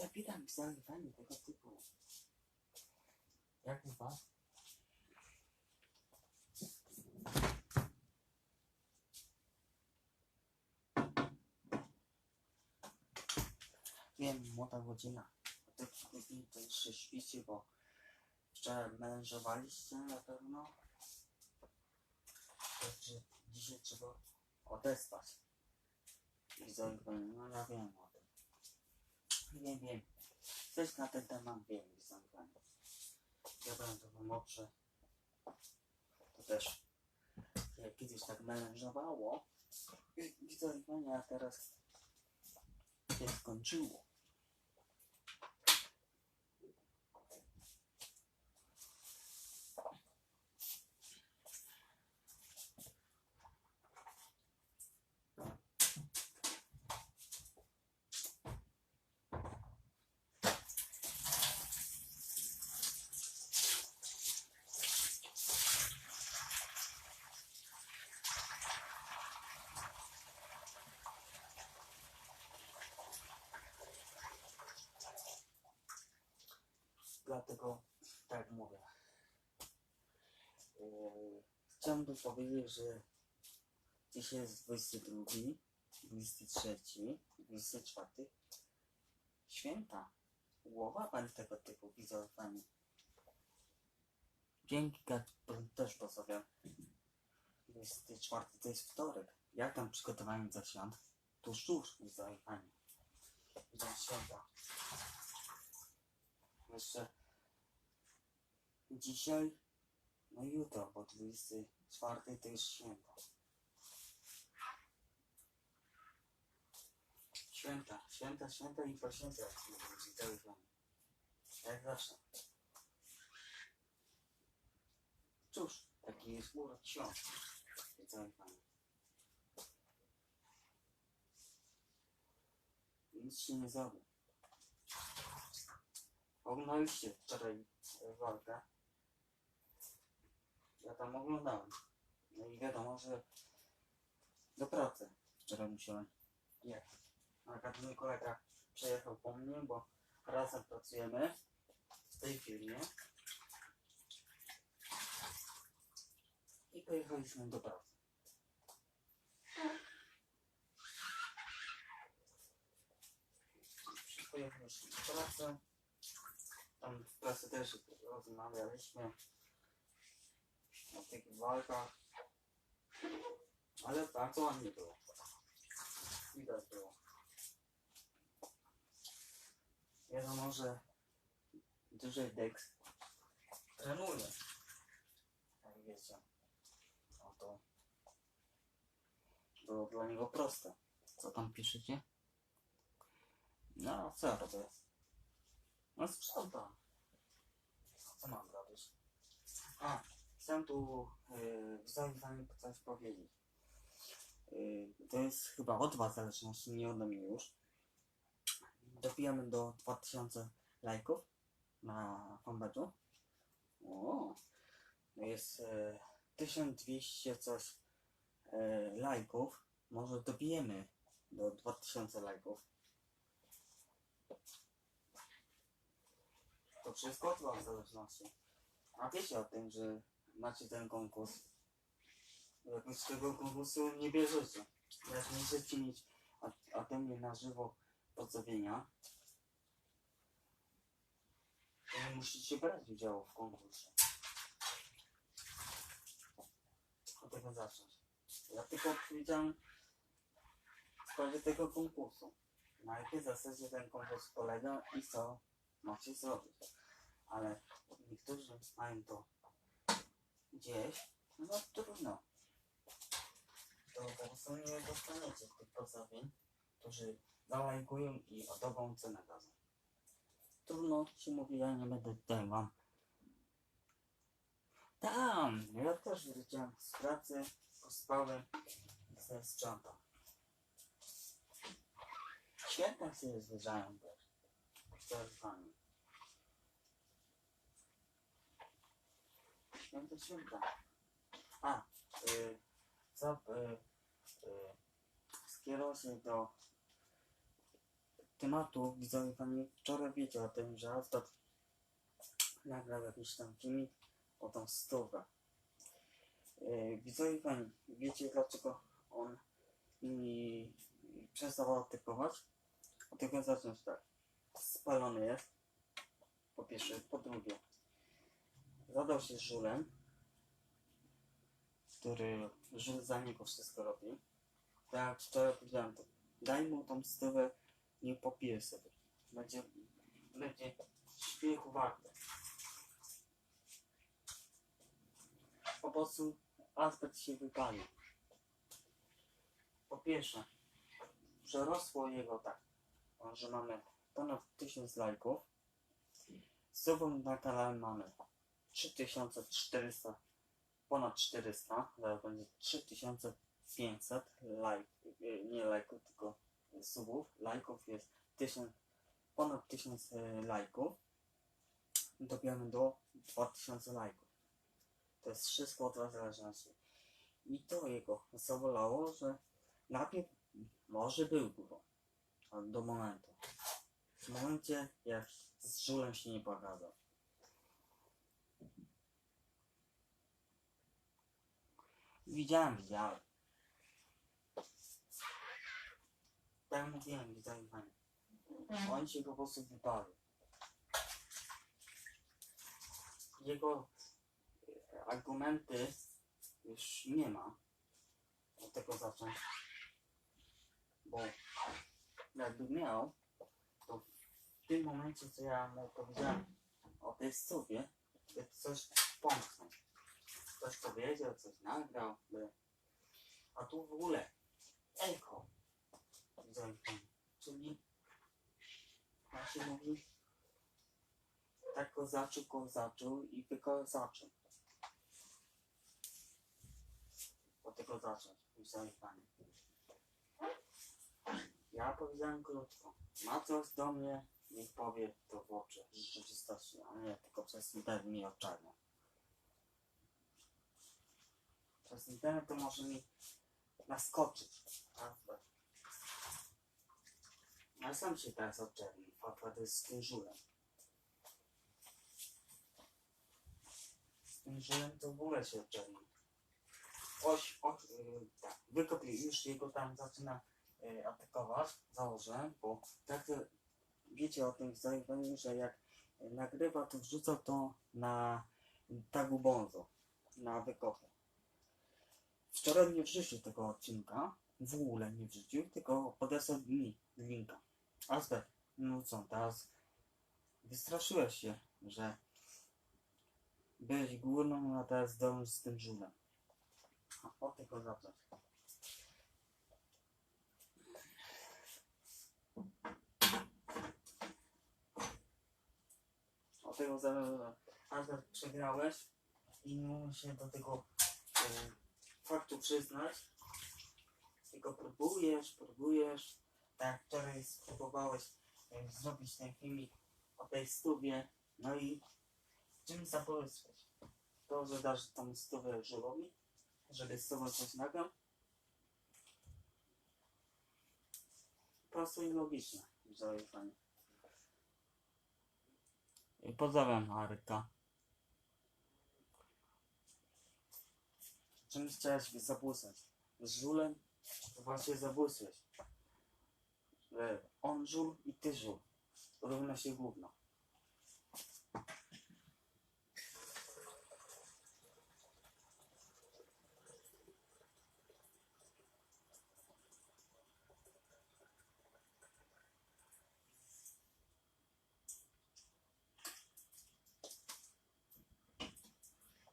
zapytam zalewanie tego typu. Jak u was? Wiem, młoda godzina. Tak później to jeszcze śpicie, bo wczoraj mężowaliście na pewno. Także dzisiaj trzeba odespać. I zagrać. No ja wiem. Nie wiem. Coś na ten temat wiem zagrać. Ja będę pomoże. To też jak kiedyś tak mężowało. I, i zagrania, a teraz się skończyło. Dlatego tak mówię. Yy, chciałbym powiedzieć, że dzisiaj jest 22, 23, 24. Święta. Głowa pan tego typu widzowani. Dzięki też pozdrawiam. 24 to jest wtorek. Jak tam przygotowanie do świąt? Tuż, tuż, widzowani. Do święta. Jeszcze dzisiaj, no jutro, bo 24 to jest święto. Święta, święta, święta i poświęta, jak się mówi, to jest fajnie. Jak zawsze. Cóż, taki jest urok świąt. I jest fajnie. Nic się nie zrobi. Oglądaliście wczoraj walkę. Ja tam oglądałem. No i wiadomo, że do pracy wczoraj musiałem jechać. A ten kolega przejechał po mnie, bo razem pracujemy w tej firmie. I pojechaliśmy do pracy. Pojechaliśmy do pracy. Tam w pracy też rozmawialiśmy tych walkach. Ale bardzo ładnie było. Widać było. Wiadomo, że duży Dex trenuje. Jak wiecie. No to było dla niego proste. Co tam piszecie? No, co robię? No sprzątam. Co mam robić? A, chcę tu yy, wami coś powiedzieć. Yy, to jest chyba od was zależności, nie ode mnie już. Dobijamy do 2000 lajków na fanpage'u. O, jest yy, 1200 coś yy, lajków. Może dobijemy do 2000 lajków. To wszystko od was zależności. A wiecie o tym, że macie ten konkurs. Jakoś z tego konkursu nie bierzecie. Jak nie chcecie mieć ode mnie na żywo pozdrowienia, to nie musicie brać udziału w konkursie. Od tego zacząć. Ja tylko powiedziałem w sprawie tego konkursu. Na jakiej zasadzie ten konkurs polega i co macie zrobić. Ale niektórzy mają to gdzieś, no trudno. To po prostu nie dostaniecie tych pozdrowień, którzy zalajkują i o dobrą cenę dadzą. Trudno się mówi, ja nie będę tutaj wam. Tam, ja też wróciłem z pracy, pospałem i sobie sprzątam. Świetnie się zdarzają też. To jest fajnie. Święto święta. A, y, co y, y, skierował się do tematu, widzowie pani wczoraj wiecie o tym, że Astat nagrał jakiś tam filmik o tą stówę. Yy, widzowie pani, wiecie dlaczego on mi przestał atakować? Od tego zacząć tak. Spalony jest. Po pierwsze, po drugie. Zadał się z żulem, który żul za niego wszystko robi. Tak jak wczoraj powiedziałem, to daj mu tą stówę, nie popije sobie. Będzie, będzie śmiechu warte. Po prostu aspekt się wypalił. Po pierwsze, przerosło jego tak, że mamy ponad 1000 lajków. Subów na kanale mamy 3400, ponad 400, zaraz będzie 3500 lajk, y, nie lajków, tylko subów. Lajków jest 1000, ponad 1000 y, lajków. Dobijamy do 2000 lajków. To jest wszystko od Was zależności. I to jego zawolało, że najpierw może był górą, do momentu. W momencie, jak z żulem się nie pokazał. Widziałem, widziałem. Tak mówiłem, widziałem pani. On się po prostu wypalił. Jego e, argumenty już nie ma. Od tego zacząć. Bo jakby miał, to w tym momencie, co ja mu powiedziałem o tej stówie, to coś pomknął. Coś powiedział, coś nagrał, by... a tu w ogóle echo. Czyli jak się mówi tak kozaczył, kozaczył i wykozaczył. Od tego zacząć, widziałem pani. Ja powiedziałem krótko. Ma coś do mnie, niech powie to w oczy rzeczywistości, a nie tylko przez internet mi oczarnia. Przez internet to może mi naskoczyć. prawda? Ja sam się teraz faktycznie z tym żulem. Z tym żulem to w ogóle się oczerni. Oś, oś, yy, tak, już jego tam zaczyna y, atakować, założę, bo tak to wiecie o tym zajmowaniu, że jak y, nagrywa, to wrzuca to na tagu Bonzo, na wykopie. Wczoraj nie wrzucił tego odcinka, w ogóle nie wrzucił, tylko podesłał mi linka. Aspekt, no co, teraz wystraszyłeś się, że byłeś górną, a teraz dążysz z tym żulem. Od tego zacząć. Od tego aż tak przegrałeś i nie się do tego e, faktu przyznać. Tylko próbujesz, próbujesz. Tak wczoraj spróbowałeś e, zrobić ten filmik o tej stówie, no i czym zabłysłeś? To, że dasz tą stówę żyłowi, żeby z tobą coś nagrał? Prosto i logiczne, zaufanie. I Pozdrawiam Aryka. Czym chciałeś zabłysnąć? Z żulem? To właśnie zabłysłeś. Że on żul i ty żul. Równa się gówno.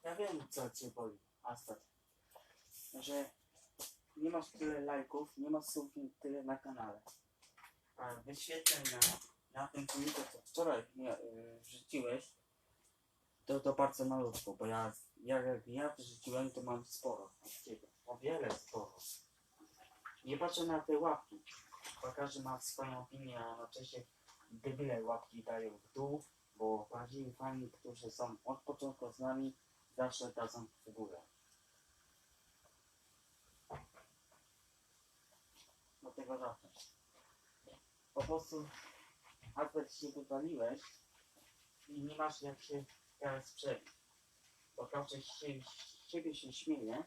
Ja wiem, co cię boli, Astat. Że nie masz tyle lajków, nie masz słów tyle na kanale. A wyświetleń na, na tym filmiku, co wczoraj yy, wrzuciłeś, to to bardzo malutko, bo ja, ja, jak ja wrzuciłem, to mam sporo od ciebie. O wiele sporo. Nie patrzę na te łapki, bo każdy ma swoją opinię, a jednocześnie debile łapki dają w dół, bo prawdziwi fani, którzy są od początku z nami, zawsze dadzą w górę. Tego po prostu Albert się wywaliłeś i nie masz jak się teraz przebić. Bo każdy się, z ciebie się śmieje,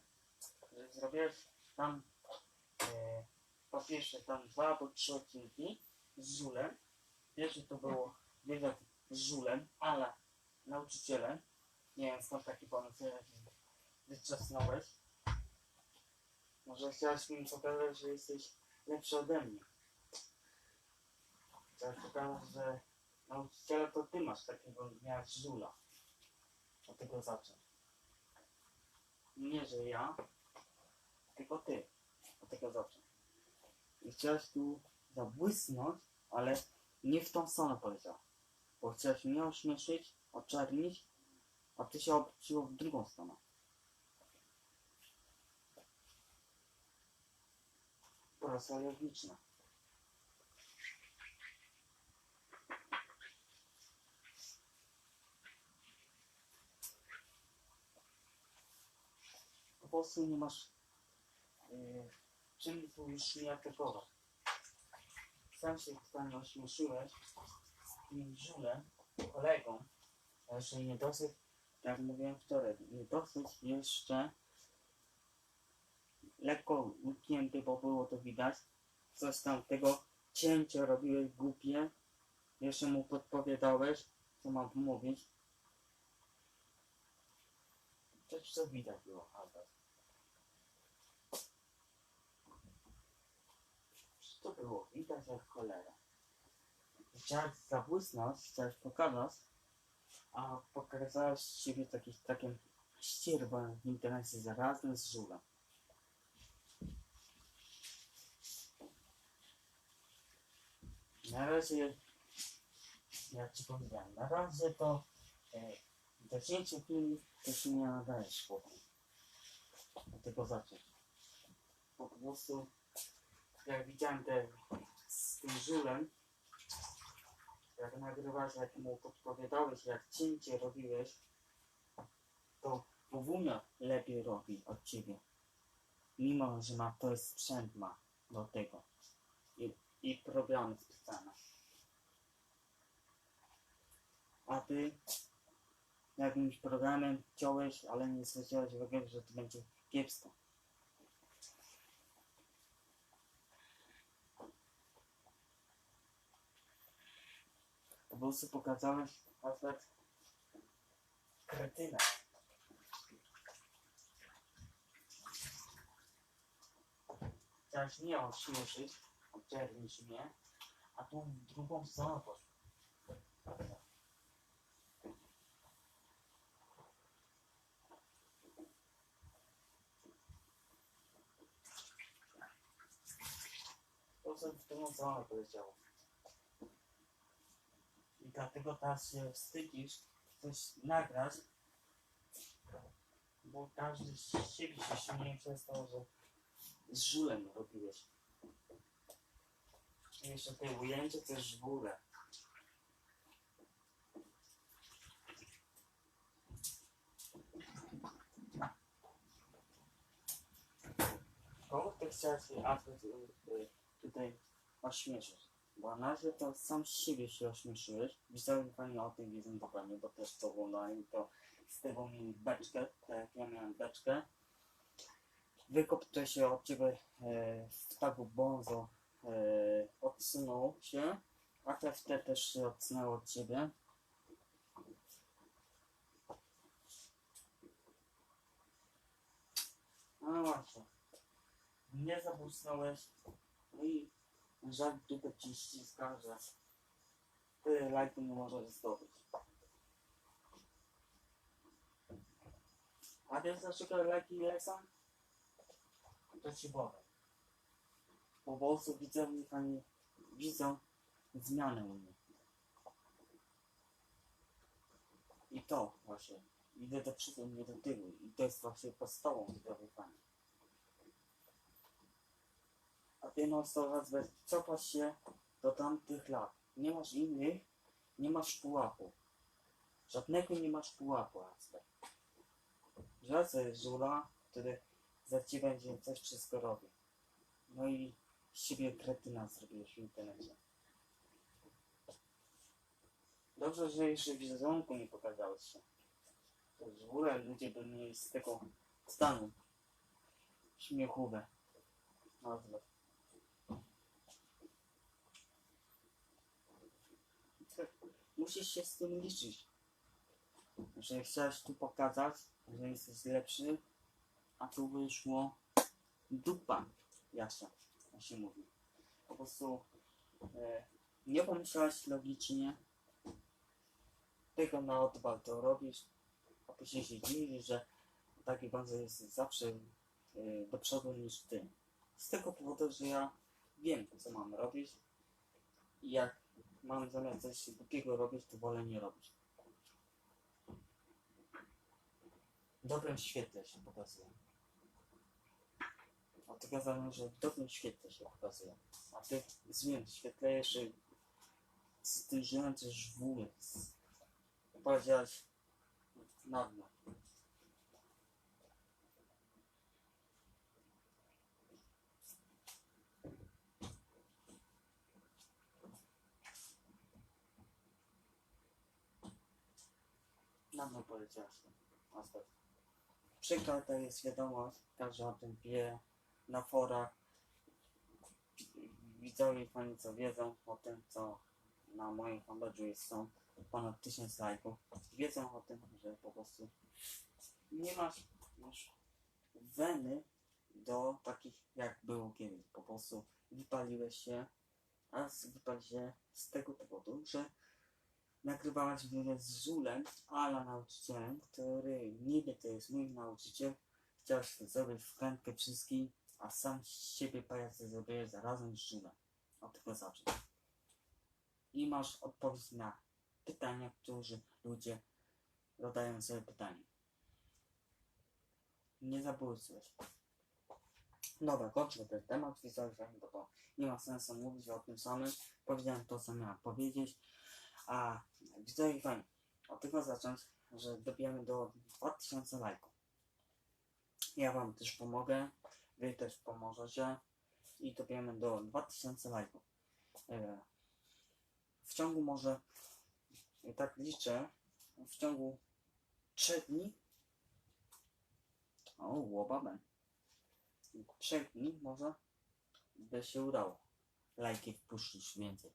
że zrobiłeś tam e, po pierwsze tam dwa albo trzy odcinki z Żulem. Pierwszy to było wywiad z Żulem, ale nauczycielem. Nie wiem skąd taki pomysł wyczesnąłeś. Może chciałeś mi pokazać, że jesteś lepszy ode mnie. Chciałeś pokazać, że nauczyciela to ty masz takiego dnia Żula. Od tego zacząć. Nie, że ja, tylko ty. Od tego zacząć. I chciałeś tu zabłysnąć, ale nie w tą stronę poleciał. Bo chciałeś mnie ośmieszyć, oczernić, a ty się obróciło w drugą stronę. Proste logiczne. Po prostu nie masz yy, czym tu już nie atakować. Sam się totalnie ośmieszyłeś tym żulem, kolegą, a jeszcze nie dosyć, jak mówiłem wczoraj, nie dosyć jeszcze lekko łyknięty, bo było to widać. Coś tam tego cięcia robiłeś głupie. Jeszcze mu podpowiadałeś, co mam mówić. Coś co widać było, Albert. To było widać jak cholera. Chciałeś zabłysnąć, chciałeś pokazać, a pokazałeś z siebie taki, takie ścierwa w internecie zarazem z żula. Na razie, jak ci powiedziałem, na razie to e, zacięcie filmu to się nie nadaje chłopu. Dlatego zacząć. Po prostu, jak widziałem te z tym żulem, jak nagrywałeś, jak mu podpowiadałeś, jak cięcie robiłeś, to Wunia lepiej robi od ciebie. Mimo, że ma to jest sprzęt ma do tego. I, i programy specjalne. A ty jakimś programem chciałeś, ale nie zwróciłeś uwagi, że to będzie kiepsko. Po prostu pokazałeś aspekt kretyna. Chciałeś mnie ośmieszyć, oczernić mnie, a w drugą poszło. Po prostu w drugą stronę poleciało. I dlatego teraz się wstydzisz coś nagrać, bo każdy z siebie się śmieje przez to, że z żulem robiłeś. Jeszcze te ujęcie to jest w ogóle. Kogo ty chciałeś Alfred, y, y, tutaj ośmieszyć? Bo na razie to sam z siebie się ośmieszyłeś. Widzowie fajnie o tym wiedzą dokładnie, bo też to oglądali, to z tego mieli beczkę, tak jak ja miałem beczkę. Wykop, który się od ciebie e, w tagu bonzo odsunął się, a te też się odsunęło od ciebie. No właśnie. Nie zabłysnąłeś, i żal dupę ci ściska, że tyle lajków nie możesz zdobyć. A wiesz dlaczego lajki lecą? To ci powiem. Po prostu widzowie fajnie widzą zmianę u mnie. I to właśnie. Idę do przodu, nie do tyłu. I to jest właśnie podstawą widzowie fajnie. A ty no coraz cofasz się do tamtych lat. Nie masz innych, nie masz pułapu. Żadnego nie masz pułapu, Asper. Żadne żula, który za ciebie będzie coś wszystko robił. No i z siebie kretyna zrobiłeś w internecie. Dobrze, że jeszcze wizerunku nie pokazałeś się. To w ogóle ludzie by mieli z tego stanu śmiechowe. Nazwę. Musisz się z tym liczyć. Że chciałeś tu pokazać, że jesteś lepszy, a tu wyszło dupa jasna, się mówi. Po prostu e, nie pomyślałeś logicznie, tylko na odwal to robisz, a później się dziwisz, że taki bardzo jest zawsze e, do przodu niż ty. Z tego powodu, że ja wiem, co mam robić i jak mam zamiar coś głupiego robić, to wolę nie robić. W dobrym świetle się pokazuje. Kazałem, że w dobrym świetle się pokazuje. A ty w złym świetle z tym ogóle. z- Powiedziałeś na dno. Na dno powiedziałeś. Aspekt. Przykład to jest wiadomość, każdy o tym wie, na forach. Widzowie co wiedzą o tym, co na moim fanpage'u jest są ponad 1000 lajków. Wiedzą o tym, że po prostu nie masz, masz weny do takich jak było kiedyś. Po prostu wypaliłeś się, a wypaliłeś się z tego powodu, że nagrywałeś wywiad z Żulem, ala nauczycielem, który niby to jest mój nauczyciel. Chciałeś to zrobić w krętkę wszystkich, a sam z siebie pajacy zrobiłeś zarazem Żulem. Od tego zacznij. I masz odpowiedź na pytania, którzy ludzie zadają sobie pytanie. Nie zabójstwujesz. Dobra, kończę ten temat wizualizacji, bo nie ma sensu mówić o tym samym. Powiedziałem to, co miałem powiedzieć. A fajnie. Od tego zacząć, że dobijamy do 2000 lajków. Ja wam też pomogę. Wy też pomożecie. I dobijamy do 2000 lajków. E, W ciągu może, tak liczę, w ciągu 3 dni. O, łobabem. 3 dni może by się udało. Lajki wpuścić więcej.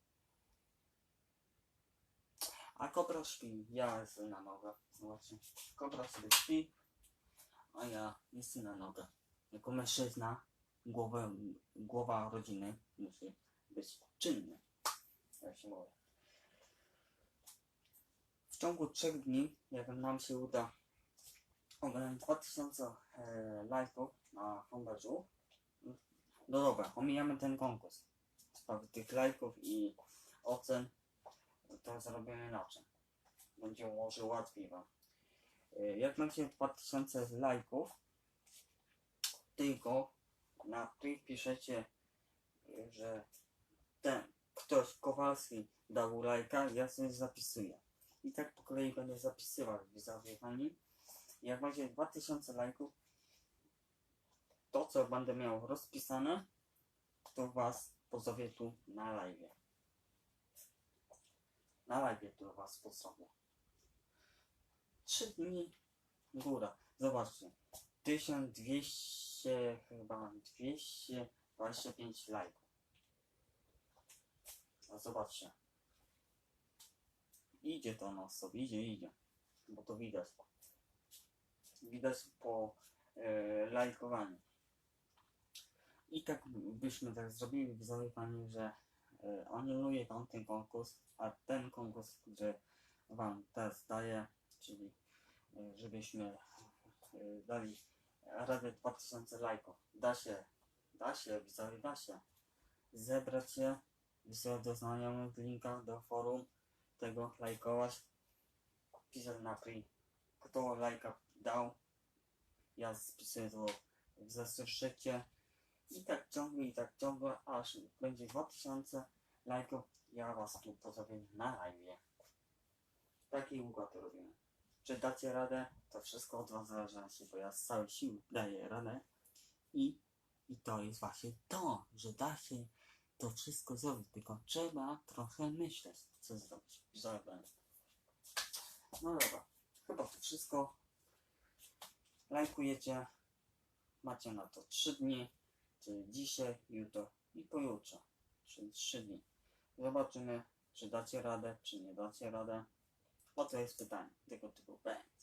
A kobra śpi, ja jestem na nogach. Właśnie. Kobra sobie śpi, a ja jestem na nogach. Jako mężczyzna, głowę, głowa rodziny musi być czynny. Jak się mówi. W ciągu trzech dni, jak nam się uda oglądać 2000 e, lajków na fanpage'u, no dobra, omijamy ten konkurs. W sprawie tych lajków i ocen to zrobimy inaczej. Będzie może łatwiej wam. Y, Jak macie 2000 lajków, tylko na tych piszecie, że ten ktoś Kowalski dał lajka, ja sobie zapisuję. I tak po kolei będę zapisywał widzowie fani. Jak macie 2000 lajków, to co będę miał rozpisane, to was pozowę tu na live na live tu was pozdrowię. Trzy dni góra. Zobaczcie. 1200 chyba 225 lajków. A zobaczcie. Idzie to na sobie, idzie, idzie. Bo to widać. Widać po e, lajkowaniu. I tak byśmy tak zrobili, widzowie panie, że e, anuluję tamten konkurs, a ten konkurs, który wam teraz daję, czyli e, żebyśmy e, dali radę 2000 lajków. Da się, da się, widzowie, da się. Zebrać się, wysłać do znajomych linka do forum, tego lajkować, pisać na free. Kto lajka dał, ja spisuję to w zeszycie. I tak ciągle, i tak ciągle, aż będzie 2000 lajków, ja was tu pozdrawiam na live. Taki układ robimy. Czy dacie radę? To wszystko od was zależy, bo ja z całej siły daję radę. I, I to jest właśnie to, że da się to wszystko zrobić, tylko trzeba trochę myśleć, co zrobić. Zrobię. No dobra, chyba to wszystko. Lajkujecie. Macie na to 3 dni, czyli dzisiaj, jutro i pojutrze. Czyli 3 dni. Zobaczymy, czy dacie radę, czy nie dacie radę. Oto jest pytanie tego typu. Bang.